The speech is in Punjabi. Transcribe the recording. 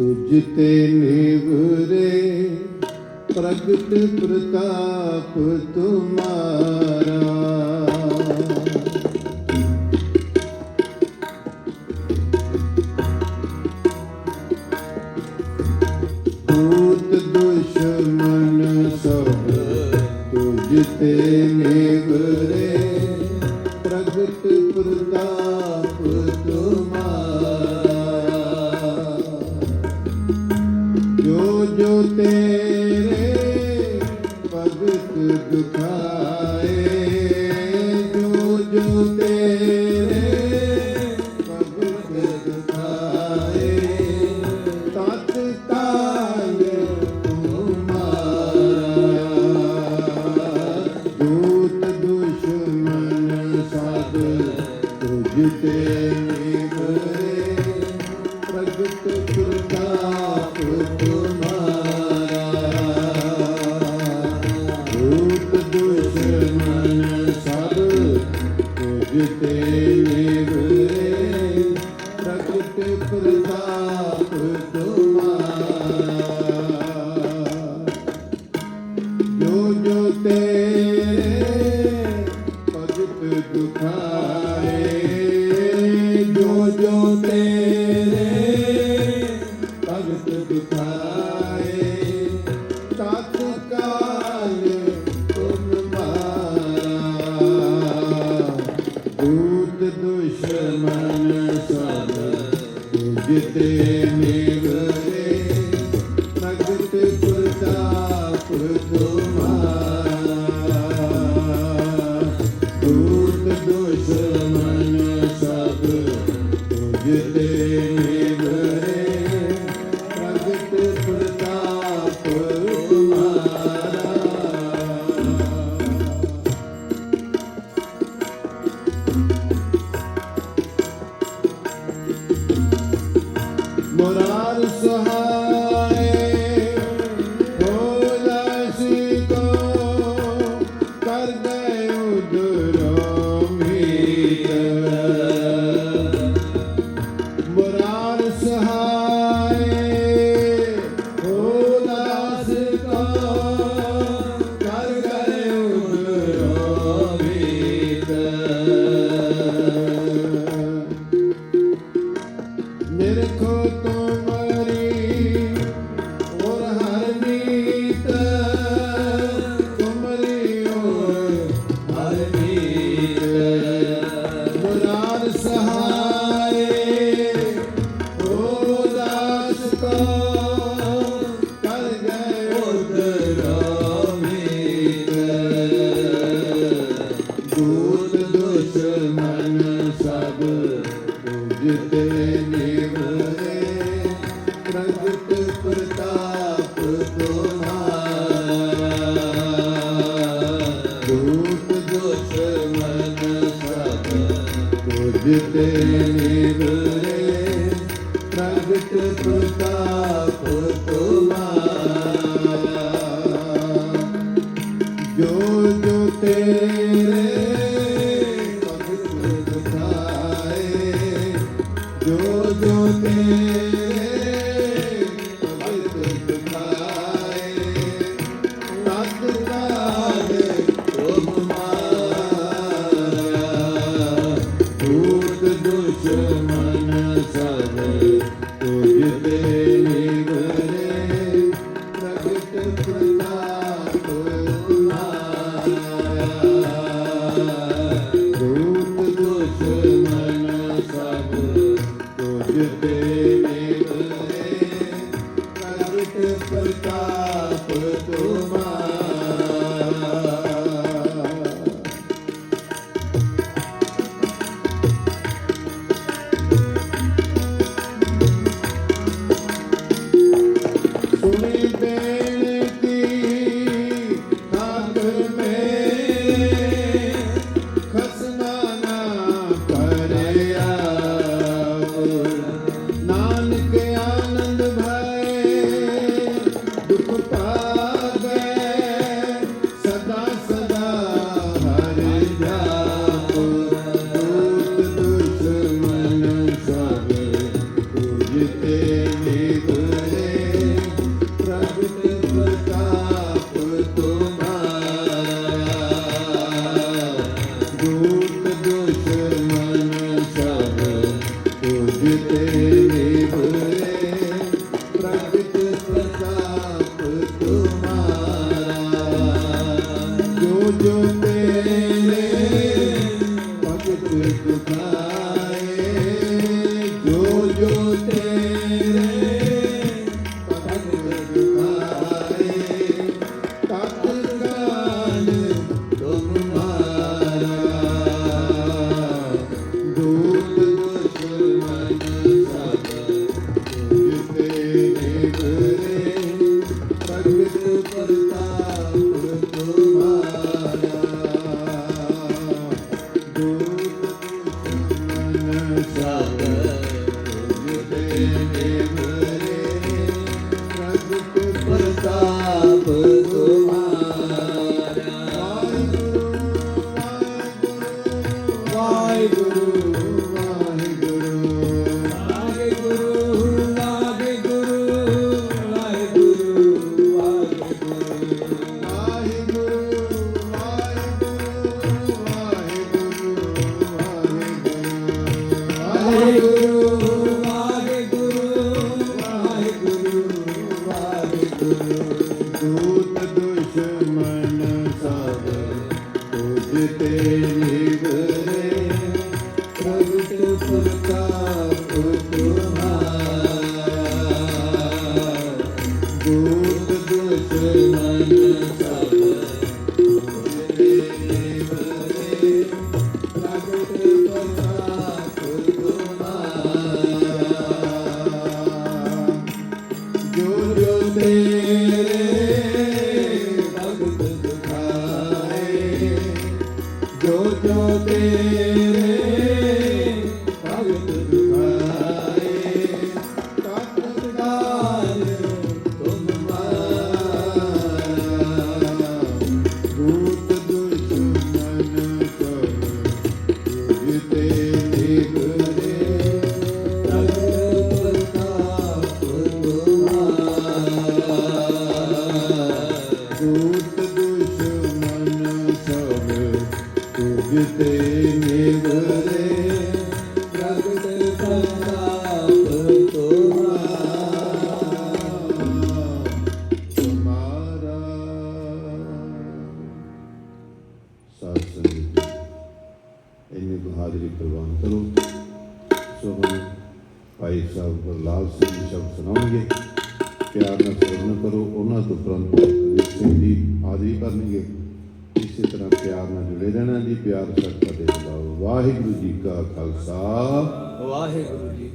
ਤੁਝ ਤੇ ਨਿਵਰੇ ਪ੍ਰਗਟ ਪ੍ਰਤਾਪ ਤੁਮਾਰਾ ਭੂਤ ਦੁਸ਼ਮਨ ਸਭ ਤੁਝ ਤੇ ਨਿਵਰੇ ਪ੍ਰਗਟ ਪ੍ਰਤਾਪ ਜੋ ਤੇਰੇ ਭਗਤ ਦੁਖਾਏ Thank you. ਰੂਪ ਜੋਤ ਮਨ ਸਭ ਤੁਝ ਤੇ ਨਿਵਰੇ ਪ੍ਰਗਟ ਪ੍ਰਤਾਪ ਤੁਮਾਰਾ ਜੋ ਜੋ ਤੇ कुमार Deus. Thank. ਸ਼ਬਦ ਸੁਣਾਉਣਗੇ। ਪਿਆਰ ਨਾਲ ਸੁਣ ਕਰੋ, ਉਹਨਾਂ ਤੋਂ ਤੁਰੰਤ ਸਿੰਘ ਜੀ ਹਾਜ਼ਰੀ ਕਰਨਗੇ ਇਸੇ ਤਰ੍ਹਾਂ ਪਿਆਰ ਨਾਲ ਜੁੜੇ ਰਹਿਣਾ ਜੀ, ਪਿਆਰ ਸਤਿਕਾਰ ਦੇ ਬੁਲਾਓ ਵਾਹਿਗੁਰੂ ਜੀ ਕਾ ਖਾਲਸਾ। ਵਾਹਿਗੁਰੂ ਜੀ